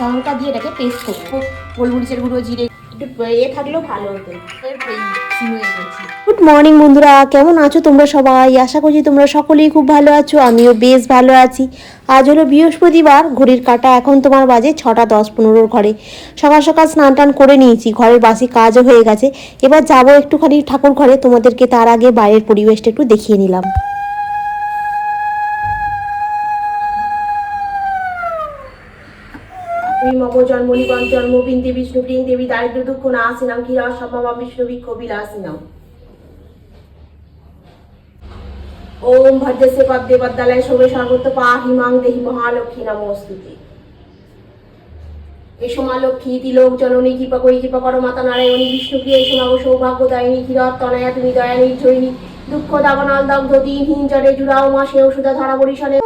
লঙ্কা দিয়ে এটাকে পেস্ট করব। গোলমরিচের গুঁড়ো জিরে একটু এ থাকলেও ভালো হতো। এর এই সিমে গেছি গুড মর্নিং বন্ধুরা। কেমন আছো তোমরা সবাই? আশা করছি তোমরা সকলেই খুব ভালো আছো। আমিও বেশ ভালো আছি। আজ হলো বৃহস্পতিবার। ঘড়ির কাটা এখন তোমার বাজে ছটা দশ পনেরোর ঘরে। সকাল সকাল স্নান টান করে নিয়েছি। ঘরের বাসি কাজও হয়ে গেছে। এবার যাব একটুখানি ঠাকুর ঘরে। তোমাদেরকে তার আগে বাইরের পরিবেশটা একটু দেখিয়ে নিলাম। মম জন্ম, নিগম জন্ম, বিন্দে বিষ্ণু প্রিং দেবী দারিদ্র দুঃখ না আসিনাম কিরা সমামা বিষ্ণবী কবি রাসিনাম ওম ভদ্রসে পদ্মে পদ্মালয় শোভে সর্বত্র পাহি মাং দেহি মহালক্ষ্মী নমস্তুতে। এসো মা লক্ষ্মী তিলোক জননী, কৃপা করি, কৃপা করো, মাতা নারায়ণী বিষ্ণুপ্রিয় এসো মাগো সৌভাগ্য দায়িনী ক্ষীরত তনয়া তুমি দয়া নির্জয়িনী দুঃখ, দাবনাল, দগ্ধ, দিনহীন, জলে জুড়াও, মা, সে ওষুধা ধরা বরিশানে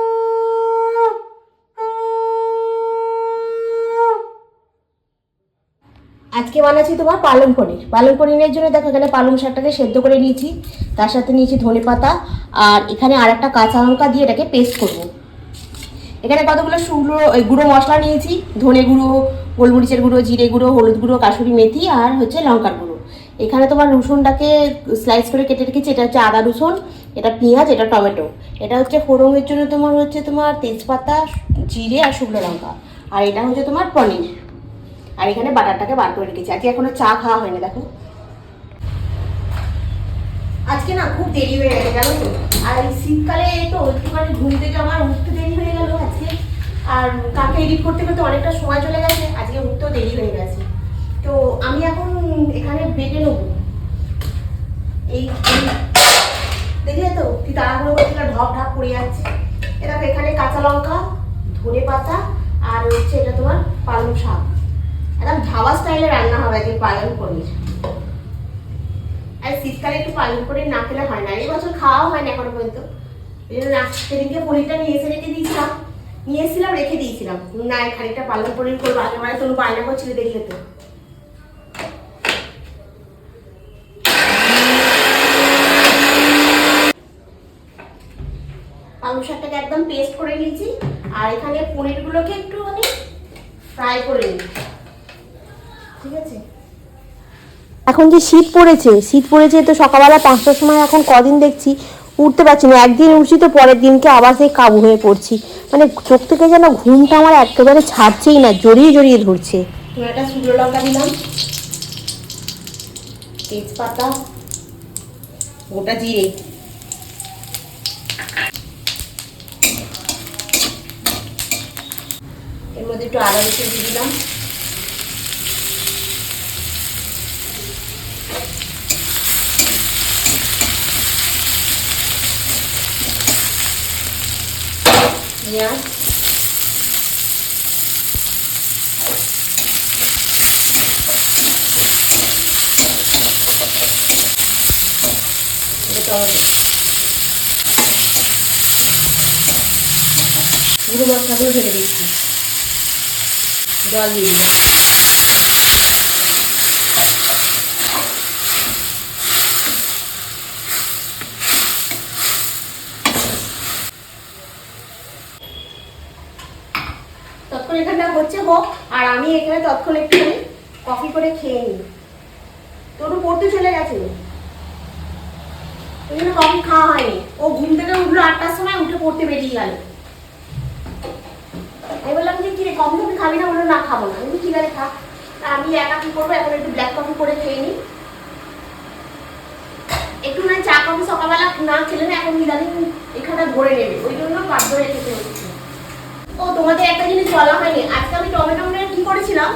আজকে বানাচ্ছি তোমার পালং পনির। পালং পনিরের জন্য দেখো এখানে পালং শাকটাকে সেদ্ধ করে নিয়েছি। তার সাথে নিয়েছি ধনে পাতা। আর এখানে আর একটা কাঁচা লঙ্কা দিয়ে এটাকে পেস্ট করব। এখানে কতগুলো শুকনো গুঁড়ো মশলা নিয়েছি। ধনে গুঁড়ো, গোলমরিচের গুঁড়ো, জিরে গুঁড়ো, হলুদ গুঁড়ো কাসুরি মেথি আর হচ্ছে লঙ্কার গুঁড়ো। এখানে তোমার রসুনটাকে স্লাইস করে কেটে রেখেছি। এটা হচ্ছে আদা রসুন, এটা পেঁয়াজ, এটা টমেটো। এটা হচ্ছে ফোড়নের জন্য তোমার হচ্ছে তোমার তেজপাতা, জিরে আর শুকনো লঙ্কা। আর এটা হচ্ছে তোমার পনির। আর এখানে বাটারটাকে বার করে রেখেছি। আজকে এখনও চা খাওয়া হয়নি, দেখো। আজকে না খুব দেরি হয়ে গেছে, জানো তো? আর এই শীতকালে তো একটুখানি ঘুম থেকে আমার উঠতে দেরি হয়ে গেল আজকে। আর কাকে এডিট করতে করতে অনেকটা সময় চলে গেছে, আজকে উঠতেও দেরি হয়ে গেছে। তো আমি এখন এখানে বেটে নেব। এই দেখলে তো, কি তাড়াহুড়ো করছিল ঢপ ঢাপ পড়ে যাচ্ছে। এটা এখানে কাঁচা লঙ্কা, ধনে পাতা, আর হচ্ছে এটা তোমার পালং শাক। একদম ধাবা স্টাইলে রান্না হবে, আজকে পালং পনির। আর শীতকালে একটু পালং পনির না খেলে হয় না। এই বছর খাওয়া হয় না এখনও পর্যন্ত। এই জন্য সেদিনকে পনিরটা নিয়ে এসে রেখে দিয়েছিলাম। নিয়ে এসেছিলাম, রেখে দিয়েছিলাম। না খানিকটা পালং পনির করব। আগে মানে তোর বায়না করছিল দেখলে তো। একদম পেস্ট করে নিয়েছি। আর এখানে পনিরগুলোকে একটুখানি ফ্রাই করে নিচ্ছি ঠিক আছে? এখন যে শীত পড়েছে শীত পড়েছে তো সকালবেলা পাঁচটার সময় এখন কদিন দেখছি উঠতে পারছি না। একদিন উঠছি তো পরের দিনকে আবার সেই কাবু হয়ে পড়ছি। মানে চোখ থেকে যেন ঘুমটা আমার একেবারে ছাড়ছেই না জড়িয়ে জড়িয়ে ধরছে। একটা শুকনো লঙ্কা দিলাম। তেজপাতা গোটা জিরে। এর মধ্যে একটু আদা রসুন দিলাম। পেঁয়াজ গুঁড়ো মশলাগুলো ঢেলে দিচ্ছি জল দিয়ে দিলাম তৎক্ষণ এখানটা হচ্ছে হোক আর আমি এখানে তৎক্ষণ একটুখানি কফি করে খেয়ে নিই। তোরও পড়তে চলে গেছে। কফি খাওয়া হয়নি। ও ঘুম থেকে উঠল আটটার সময়, উঠে পড়তে বেরিয়ে গেল। আমি বললাম যে, কিরে কফি খাবি না? বলল, না, খাব না। আমি ঠিক আছে খা। আমি একা কি করব? এখন একটু ব্ল্যাক কফি করে খেয়ে নিই। একটু না চা কফি সকালবেলা, না খেলে না এখন ইদানিং এখানটা ভরে নেবে। ওই জন্য হয়ে খেতে হচ্ছে। ও, তোমাদের একটা জিনিস বলা হয়নি। আজকে আমি টমেটো নিয়ে কি করেছিলাম?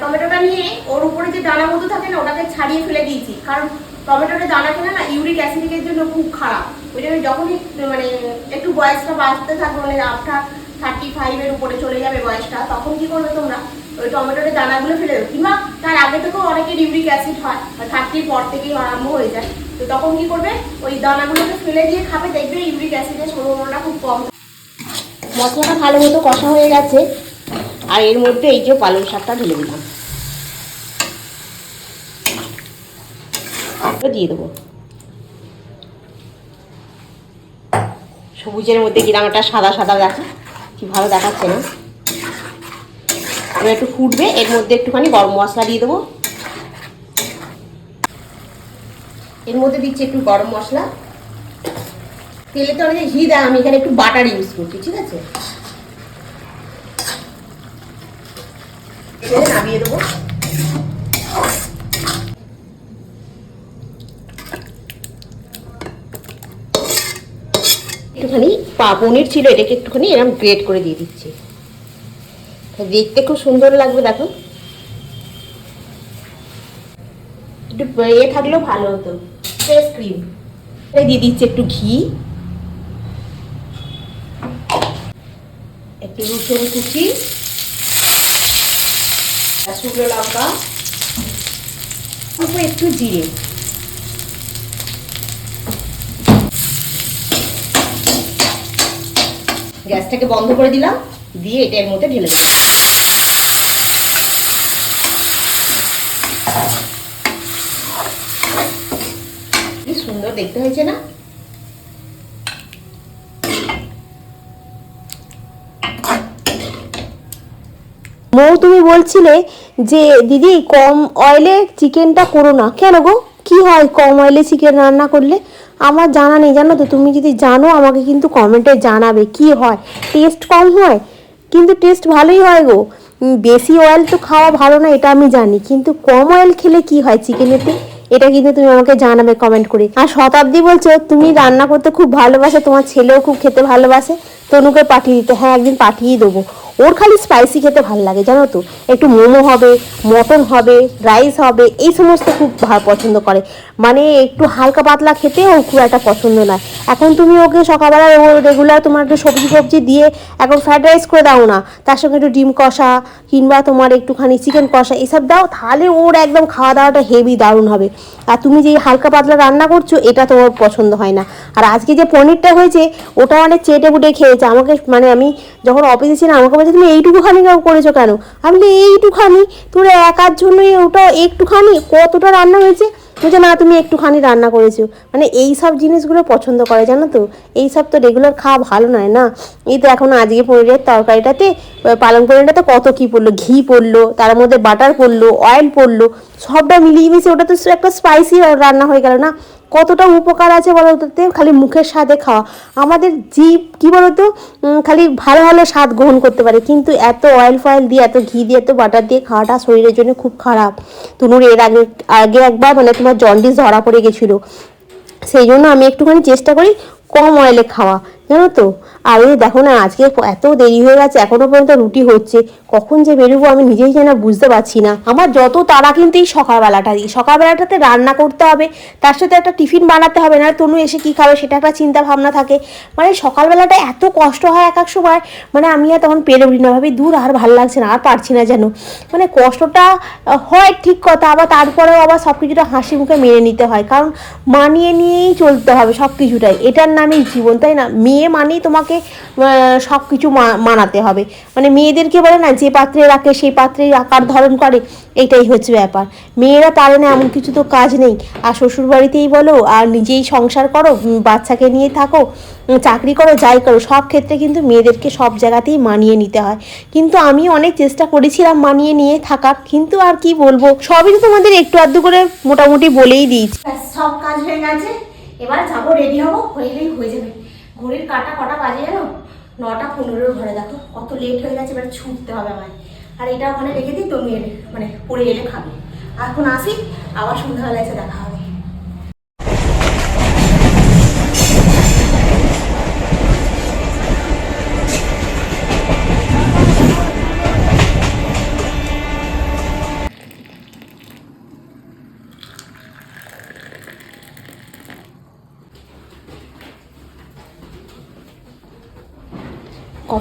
টমেটোটা নিয়ে ওর উপরে যে দানা মতো থাকে না, ওটাকে ছাড়িয়ে ফেলে দিয়েছি। কারণ টমেটোটা দানা খেলে না, ইউরিক অ্যাসিডিকের জন্য খুব খারাপ। ওই জন্য যখনই মানে একটু বয়সটা বাড়তে থাকবে মানে আফটার থার্টি ফাইভের উপরে চলে যাবে বয়সটা, তখন কি করবে তোমরা? ওই টমেটোর দানাগুলো ফেলে দেবে কিংবা তার আগে থেকেও অনেকের ইউরিক অ্যাসিড হয় থার্টির পর থেকেই আরম্ভ হয়ে যায়। তো তখন কি করবে? ওই দানাগুলোকে ফেলে দিয়ে খাবে, দেখবে ইউরিক অ্যাসিডের সম্ভাবনাটা খুব কম। মশলাটা ভালো মতো কষা হয়ে গেছে। আর এর মধ্যে এই যে পালং শাকটা ঢেলে দিলাম। দিয়ে দেবো। সবুজের মধ্যে কিরম একটা সাদা সাদা দেখো? কি ভালো দেখাচ্ছে না? একটু ফুটবে, এর মধ্যে একটুখানি গরম মশলা দিয়ে দেবো। এর মধ্যে দিচ্ছি একটু গরম মশলা। তেলে তো অনেক ঘি দেয় আমি এখানে একটু বাটার ইউজ করছি, ঠিক আছে? নামিয়ে দেবো। একটুখানি পা পনির ছিল, এটাকে একটুখানি এরকম গ্রেট করে দিয়ে দিচ্ছি। দেখতে খুব সুন্দর লাগবে, দেখো। একটু ইয়ে থাকলেও ভালো হতো। ফ্রেশ ক্রিম দিয়ে দিচ্ছি একটু ঘি। একটু রসুন কুচি শুকনো লঙ্কা, অল্প একটু জিরে। গ্যাসটাকে বন্ধ করে দিলাম, দিয়ে এটা এর মধ্যে ঢেলে দিলাম। সুন্দর দেখতে হয়েছে না? মৌ তুমি বলছিলে যে, দিদি, কম অয়েলে চিকেনটা করো না। কেন গো? কি হয় কম অয়েলে চিকেন রান্না করলে? আমার জানা নেই, জানো তো? তুমি যদি জানো, আমাকে কিন্তু কমেন্টে জানাবে কি হয়। টেস্ট কম হয়, কিন্তু টেস্ট ভালোই হয় গো। বেশি অয়েল তো খাওয়া ভালো না, এটা আমি জানি। কিন্তু কম অয়েল খেলে কি হয় চিকেনেতে এটা কিন্তু তুমি আমাকে জানাবে কমেন্ট করে। আর শতাব্দী বলছো, তুমি রান্না করতে খুব ভালোবাসে, তোমার ছেলেও খুব খেতে ভালোবাসে, তনুকে পাঠিয়ে দিতে। হ্যাঁ একদিন পাঠিয়ে দেবো। ওর খালি স্পাইসি খেতে ভালো লাগে, জানো তো? একটু মোমো হবে, মটন হবে রাইস হবে, এই সমস্ত খুব পছন্দ করে। মানে একটু হালকা পাতলা খেতে ওর খুব একটা পছন্দ নয়। এখন তুমি ওকে সকালবেলা ও রেগুলার তোমার একটু সবজি সবজি দিয়ে এখন ফ্রাইড রাইস করে দাও না, তার সঙ্গে একটু ডিম কষা কিংবা তোমার একটুখানি চিকেন কষা, এসব দাও, তাহলে ওর একদম খাওয়া দাওয়াটা হেভি দারুণ হবে। আর তুমি যে হালকা পাতলা রান্না করছ, এটা তোমার পছন্দ হয় না। আর আজকে যে পনিরটা হয়েছে ওটা অনেক চেটে বুটে খেয়েছে। আমাকে মানে আমি যখন অফিসে ছিলাম, আমাকে বলছে, তুমি এইটুকুখানি করেছ কেন? আমি বলি, এইটুখানি, তোর একার জন্যই ওটা একটুখানি কতটা রান্না হয়েছে? বলছে, না, তুমি একটুখানি রান্না করেছ। মানে এই সব জিনিসগুলো পছন্দ করে, জানো তো? এই সব তো রেগুলার খাওয়া ভালো নয় না? এই তো এখন আজকে পনিরের তরকারিটাতে পালং পনিরটাতে কত কি পড়ল? ঘি পড়ল, তার মধ্যে বাটার পড়ল অয়েল পড়ল। সবটা মিলিয়ে মিশিয়ে ওটা তো একটা স্পাইসি রান্না হয়ে গেল না। কতটা উপকার আছে বলো তাতে খালি মুখের স্বাদে খাওয়া। আমাদের জীব কি বলতো? খালি ভালো ভালো স্বাদ গ্রহণ করতে পারে। কিন্তু এত অয়েল ফয়েল দিয়ে, এত ঘি দিয়ে, এত বাটার দিয়ে খাওয়াটা শরীরের জন্য খুব খারাপ। তুনুর এর আগে আগে একবার মানে তোমার জন্ডিস ধরা পড়ে গেছিল। সেই জন্য আমি একটুখানি চেষ্টা করি কম অয়েলে খাওয়া। জানো তো? আর এই দেখো না, আজকে এত দেরি হয়ে গেছে, এখনও পর্যন্ত রুটি হচ্ছে। কখন যে বেরোবো আমি নিজেই যেন বুঝতে পারছি না। আমার যত তারা কিন্তু এই সকালবেলাটাই সকালবেলাটাতে রান্না করতে হবে, তার সাথে একটা টিফিন বানাতে হবে না তনু এসে কি খাবে সেটা একটা চিন্তা ভাবনা থাকে। মানে সকালবেলাটা এত কষ্ট হয় এক এক সময় মানে আমি আর তখন পেরে উঠি না, ভাবি দূর আর ভালো লাগছে না, আর পারছি না যেন। মানে কষ্টটা হয় ঠিক কথা, আবার তারপরেও আবার সব কিছুটা হাসি মুখে মেনে নিতে হয়, কারণ মানিয়ে নিয়েই চলতে হবে সব কিছুটাই এটার নামই জীবন, তাই না? মেয়ে মানেই তোমাকে সব কিছু মানাতে হবে। মানে মেয়েদেরকে বলে না, যে পাত্রে রাখে, সেই পাত্রেই আকার ধারণ করে এটাই হচ্ছে ব্যাপার। মেয়েরা পারে না, এমন কিছু তো কাজ নেই। আর শ্বশুর বাড়িতেই বলো, আর নিজেই সংসার করো বাচ্চাকে নিয়ে থাকো চাকরি করো, যাই করো, সব ক্ষেত্রে কিন্তু মেয়েদেরকে সব জায়গাতেই মানিয়ে নিতে হয়। কিন্তু আমি অনেক চেষ্টা করেছিলাম মানিয়ে নিয়ে থাকার, কিন্তু আর কি বলব? সবই তো তোমাদের একটু আধটু করে মোটামুটি বলেই দিয়েছি। সব কাজ হয়ে গেছে। এবার যাব রেডি হব হয়ে যাবে। ঘড়ির কাটা কটা বাজে জানো? নটা পনেরো ঘরে, দেখো। কত লেট হয়ে গেছে, এবার ছুটতে হবে আমায়। আর এটা ওখানে রেখে দিই তো এলে মানে পড়ে এলে খাবে। এখন আসি, আবার সন্ধ্যাবেলা এসে দেখা হবে।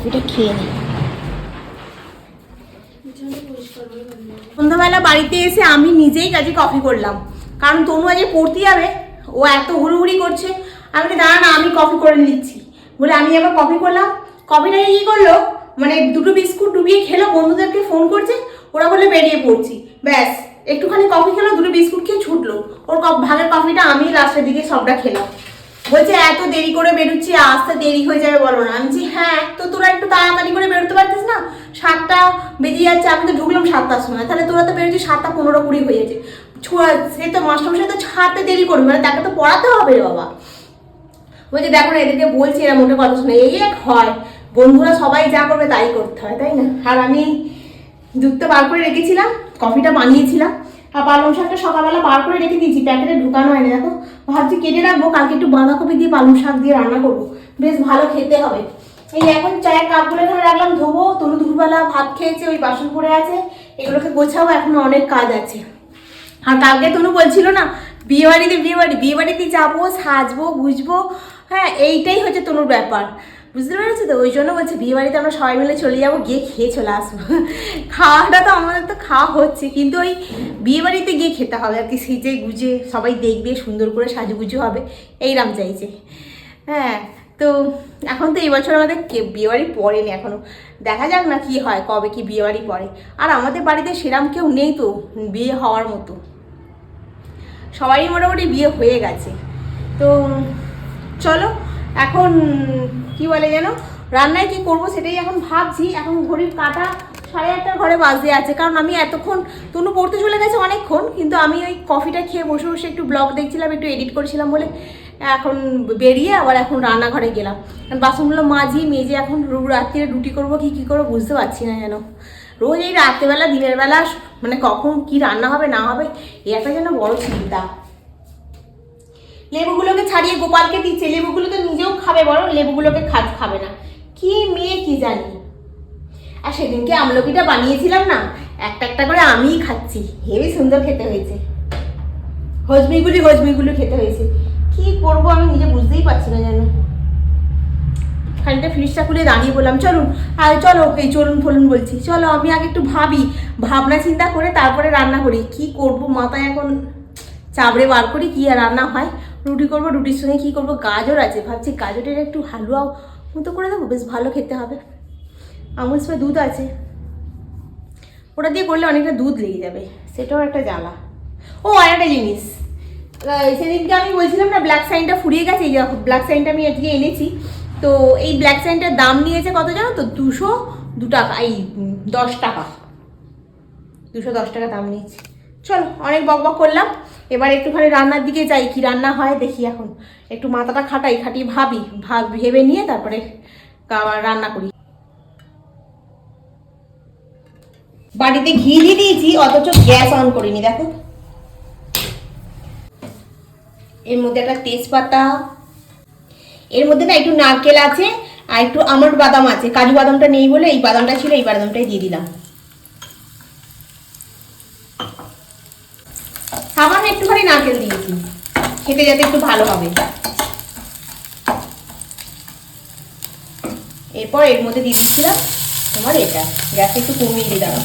কফিটা খেয়ে নিই সন্ধ্যাবেলা বাড়িতে এসে আমি নিজেই কাজে কফি করলাম। কারণ তনু আজকে পড়তে যাবে ও এত হুড়ুহুড়ি করছে। আমি বলি, দাঁড়া না আমি কফি করে নিচ্ছি। বলে আমি আবার কফি করলাম। কফিটাকে কি করল? মানে দুটো বিস্কুট ডুবিয়ে খেলো বন্ধুদেরকে ফোন করছে ওরা বলে বেরিয়ে পড়ছি। ব্যাস একটুখানি কফি খেলো দুটো বিস্কুট খেয়ে ছুটলো। ওর ভাগের কফিটা আমি লাস্টের দিকে সবটা খেলাম। বলছে, এত দেরি করে বেরোচ্ছি, আসতে দেরি হয়ে যাবে বলো না। আমি বলছি হ্যাঁ তো তোরা একটু তাড়াতাড়ি করে বেরোতে পারতিস না? সাতটা বেজে যাচ্ছে, আমি তো ঢুকলাম সাতটার সময়। তাহলে তোরা তো বেরোচ্ছি সাতটা পনেরো কুড়ি হয়ে যাচ্ছে। সে তো মাস্টারমশাই তো ছাড়তে দেরি করবে মানে তাকে তো পড়াতে হবে বাবা। বলছে, দেখো না, এদেরকে বলছি এরা মোটে কথা শুনে। এই এক হয়, বন্ধুরা সবাই যা করবে তাই করতে হয়, তাই না? আর আমি দুধটা বার করে রেখেছিলাম, কফিটা বানিয়েছিলাম। আর পালং শাকটা সকালবেলা বার করে রেখে দিয়েছি, প্যাকেটে ঢুকানো হয়নি। দেখো, ভাবছি কেটে রাখব, কালকে একটু বাঁধাকপি দিয়ে পালং শাক দিয়ে রান্না করব। বেশ ভালো খেতে হবে। এই এখন চায়ের কাপগুলো এখানে রাখলাম, ধোবো, তনু দুপুরবেলা ভাত খেয়েছে, ওই বাসন পড়ে আছে, এগুলোকে গোছাবো, এখন অনেক কাজ আছে। আর কালকে তনু বলছিল না বিয়ে বাড়িতে বিয়ে বাড়ি বিয়ে বাড়িতে যাব, সাজবো বুঝব হ্যাঁ এইটাই হচ্ছে তনুর ব্যাপার। বুঝতে পেরেছ তো? ওই জন্য বলছে বিয়ে বাড়িতে আমরা সবাই মিলে চলে যাব, গিয়ে খেয়ে চলে আসব। খাওয়াটা তো আমাদের তো খাওয়া হচ্ছে, কিন্তু ওই বিয়ে বাড়িতে গিয়ে খেতে হবে আর কি, সেজে গুজে সবাই দেখবে, সুন্দর করে সাজুগুজু হবে, এইরাম চাইছে। হ্যাঁ তো এখন তো এই বছর আমাদের বিয়েবাড়ি পড়েনি এখনও দেখা যাক না কি হয়, কবে কি বিয়েবাড়ি পড়ে। আর আমাদের বাড়িতে সেরাম কেউ নেই তো, বিয়ে হওয়ার মতো। সবারই মোটামুটি বিয়ে হয়ে গেছে। তো চলো, এখন কি বলে যেন? রান্নায় কি করব সেটাই এখন ভাবছি। এখন ঘড়ির কাটা সাড়ে আটটার ঘরে বাজে আছে। কারণ আমি এতক্ষণ তনু পড়তে চলে গেছে অনেকক্ষণ, কিন্তু আমি ওই কফিটা খেয়ে বসে বসে একটু ব্লগ দেখছিলাম, একটু এডিট করছিলাম বলে এখন বেরিয়ে আবার এখন রান্নাঘরে গেলাম। কারণ বাসনগুলো মাঝি মেজে এখন রাত্রিরে রুটি করব কি, কী করব বুঝতে পারছি না যেন। রোজ এই রাত্রেবেলা, দিনের বেলা মানে কখন কি রান্না হবে না হবে একটা যেন বড় চিন্তা। লেবুগুলোকে ছাড়িয়ে গোপালকে দিচ্ছে। লেবুগুলো তো নিজেও খাবে বড় লেবুগুলোকে খা খাবে না। কি মেয়ে কি জানি? আর সেদিনকে আমলকিটা বানিয়েছিলাম না, একটা একটা করে আমিই খাচ্ছি। হেবি সুন্দর খেতে হয়েছে। হজমিগুলি হজমিগুলি খেতে হয়েছে। কি করব আমি নিজে বুঝতেই পারছি না যেন। খানিকটা ফ্রিজটা খুলে দাঁড়িয়ে বললাম, চলুন আর চলো এই চলুন ফলুন বলছি। চলো, আমি আগে একটু ভাবি। ভাবনা চিন্তা করে তারপরে রান্না করি। কি করব? মাথায় এখন চাবড়ে বার করি, কি আর রান্না হয়? রুটি করব, রুটির সঙ্গে কী করব? গাজর আছে। ভাবছি গাজরের একটু হালুয়া মতো করে দেবো, বেশ ভালো খেতে হবে। আমুল স্প্রে দুধ আছে। ওটা দিয়ে করলে অনেকটা দুধ লেগে যাবে। সেটাও একটা জ্বালা। ও, আর একটা জিনিস। সেদিনকে আমি বলছিলাম না ব্ল্যাক সাইনটা ফুরিয়ে গেছে, এই ব্ল্যাক সাইনটা আমি আজকে এনেছি। তো এই ব্ল্যাক সাইনটার দাম নিয়েছে কত জানো তো? দুশো দু টাকা, এই দশ টাকা। দুশো দশ টাকা দাম নিয়েছে। চলো, অনেক বক বক করলাম। এবার একটুখানি রান্নার দিকে যাই, কি রান্না হয় দেখি এখন। একটু মাথাটা খাটাই, খাটিয়ে ভাবি, ভাব, ভেবে নিয়ে তারপরে রান্না করি। বাড়িতে ঘি দিয়ে দিয়েছি, অথচ গ্যাস অন করিনি, দেখো। এর মধ্যে একটা তেজপাতা। এর মধ্যে না একটু নারকেল আছে, আর একটু আমন্ড বাদাম আছে। কাজু বাদামটা নেই বলে এই বাদামটা ছিল, এই বাদামটাই দিয়ে দিলাম। নারকেল দিয়েছি। খেতে যাতে একটু ভালো হবে। এরপর এর মধ্যে দিয়ে দিচ্ছিলাম তোমার এটা। গ্যাসটা একটু কমিয়ে দিলাম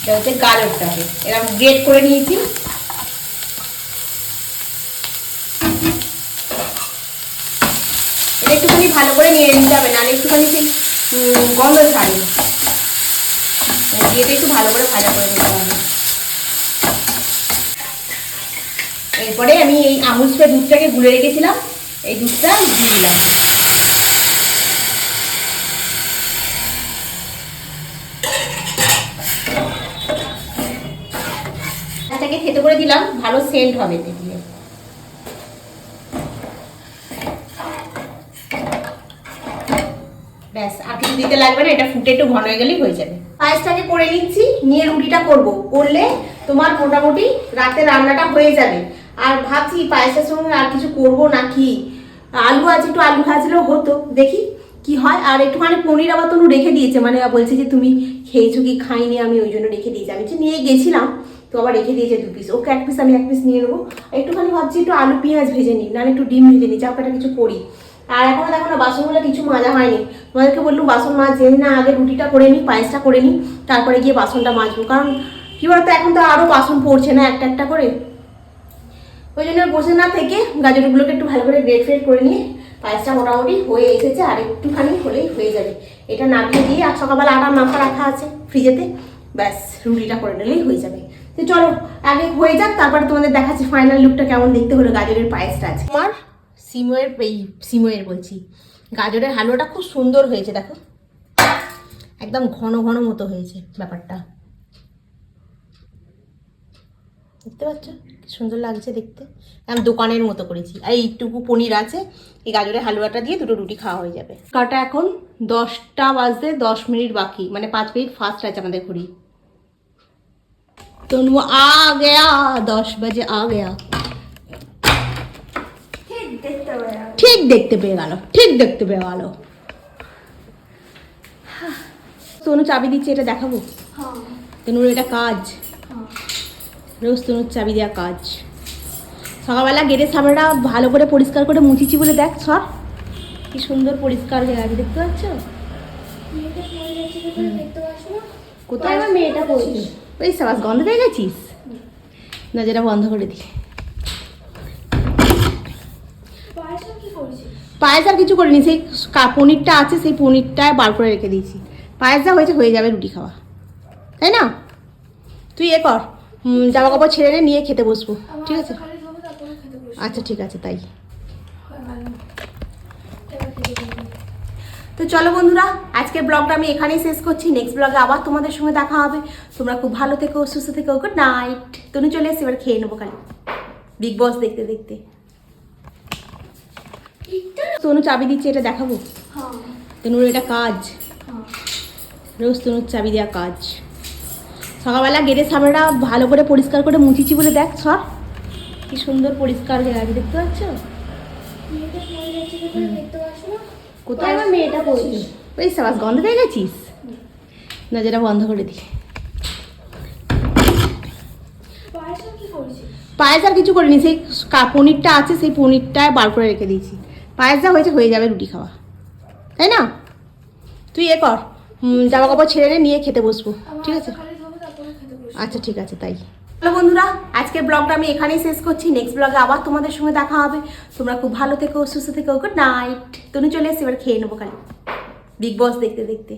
এটা হচ্ছে গাজরটাকে। এরকম গ্রেট করে নিয়েছি। এটা একটুখানি ভালো করে নিয়ে নিতে হবে, নাহলে একটুখানি সেই গন্ধ ছাড়ে। মানে দিয়েটা একটু ভালো করে ভাজা করে নিতে হবে। এরপরে আমি এই আমুল স্প্রে দুধটাকে গুলে রেখেছিলাম। এই দুধটা দিয়ে দিলাম। এটাকে খেতে করে দিলাম, ভালো সেন্ট হবে দিয়ে ব্যাস, আর কিছু দিতে লাগবে না, এটা ফুটে একটু ঘন হয়ে গেলেই হয়ে যাবে। পায়েসটাকে করে নিচ্ছি, নিয়ে রুটিটা করব। করলে তোমার মোটামুটি রাতে রান্নাটা হয়ে যাবে। আর ভাবছি পায়েসের সঙ্গে আর কিছু করব না কি আলু আছে, একটু আলু ভাজলেও হতো। দেখি কি হয়। আর একটুখানি পনির আবার তনু রেখে দিয়েছে। মানে বলছে যে, তুমি খেয়েছো কি খাইনি? আমি ওই জন্য রেখে দিয়েছি। আমি নিয়ে গেছিলাম। তো আবার রেখে দিয়েছে দু পিস ওকে এক পিস আমি এক পিস নিয়ে নেব। একটুখানি ভাবছি একটু আলু পেঁয়াজ ভেজে নিই। নাহলে একটু ডিম ভেজে নিই। চাপ একটা কিছু করি। আর এখনও দেখো না, বাসনগুলো কিছু মাজা হয়নি। তোমাদেরকে বললাম, বাসন মাজে না, আগে রুটিটা করে নিই, পায়েসটা করে নিই। তারপরে গিয়ে বাসনটা মাজবো। কারণ কি বলতো, এখন তো আরও বাসন পড়ছে না, একটা একটা করে। ওই জন্য বসে না থেকে গাজরগুলোকে একটু ভালো করে গ্রেড ফ্রেড করে নিয়ে পায়েসটা মোটামুটি হয়ে এসেছে, আর একটুখানি হলেই হয়ে যাবে। এটা নামিয়ে দিয়ে আর সকালবেলা আটা মাখা রাখা আছে ফ্রিজেতে ব্যাস, রুটিটা করে নিলেই হয়ে যাবে। তো চলো, আগে হয়ে যাক, তারপরে তোমাদের দেখাচ্ছি ফাইনাল লুকটা কেমন দেখতে হলো গাজরের পায়েসটা আছে আমার সিময়ের, এই সিময়ের বলছি, গাজরের হালুয়াটা খুব সুন্দর হয়েছে, দেখো। একদম ঘন ঘন মতো হয়েছে ব্যাপারটা। দেখতে পাচ্ছ? সুন্দর লাগছে দেখতে। আমি দোকানের মতো করেছি। আর এইটুকু পনির আছে এই গাজরের হালুয়াটা দিয়ে দুটো রুটি খাওয়া হয়ে যাবে। কাটা এখন দশটা বাজতে দশ মিনিট বাকি মানে পাঁচ মিনিট ফার্স্ট আছে আমাদের ঘড়ি। তনু আ গয়া দশ বাজে আ গয়া। ঠিক দেখতে পেয়ে গেল। ঠিক দেখতে পেয়ে গেল তনু চাবি দিচ্ছে এটা দেখাবো? তনুর এটা কাজ। রোজ তনুর চাবি দেওয়া কাজ। সকালবেলা গেটের সামনেটা ভালো করে পরিষ্কার করে মুছিছি বলে দেখ সব কি সুন্দর পরিষ্কার হয়ে আছে দেখতে পাচ্ছ? কোথায় মেয়েটা পড়ছে? ওই গন্ধ পেয়ে গেছিস? না যেটা বন্ধ করে দি পায়েস আর কিছু করিনি, সেই পনিরটা আছে, সেই পনিরটায় বার করে রেখে দিয়েছি। পায়েস হয়েছে, হয়ে যাবে রুটি খাওয়া। তাই না? তুই এ কর। জামা কাপড় ছেড়ে নে নিয়ে খেতে বসবো। ঠিক আছে? আচ্ছা ঠিক আছে তাই। তো চলো বন্ধুরা আজকের ব্লগটা আমি এখানেই শেষ করছি। নেক্সট ব্লগে আবার তোমাদের সঙ্গে দেখা হবে। তোমরা খুব ভালো থেকো সুস্থ থেকো। গুড নাইট তনু চলে এসে এবার খেয়ে নেব খালি। বিগ বস দেখতে দেখতে। তনু চাবি দিচ্ছে এটা দেখাবো? তনুর এটা কাজ। রোজ তনুর চাবি দেওয়া কাজ। সকালবেলা গেটের সামনেটা ভালো করে পরিষ্কার করে মুছিছি বলে দেখ সব কি সুন্দর পরিষ্কার হয়ে আছে, দেখতে পাচ্ছ? কোথায় গন্ধ পেয়ে গেছিস? না, যেটা করে দি পায়েস আর কিছু সেই পনিরটা আছে, সেই বার করে রেখে দিয়েছি। হয়েছে, হয়ে যাবে রুটি খাওয়া। তাই না? তুই এ কর জামা কাপড় ছেড়ে নিয়ে খেতে বসবো। ঠিক আছে? আচ্ছা ঠিক আছে তাই। হ্যালো বন্ধুরা আজকের ব্লগটা আমি এখানেই শেষ করছি। নেক্সট ব্লগে আবার তোমাদের সঙ্গে দেখা হবে। তোমরা খুব ভালো থেকো সুস্থ থেকো গুড নাইট তুমি চলে এসে এবার খেয়ে নেব খালি। বিগ বস দেখতে দেখতে।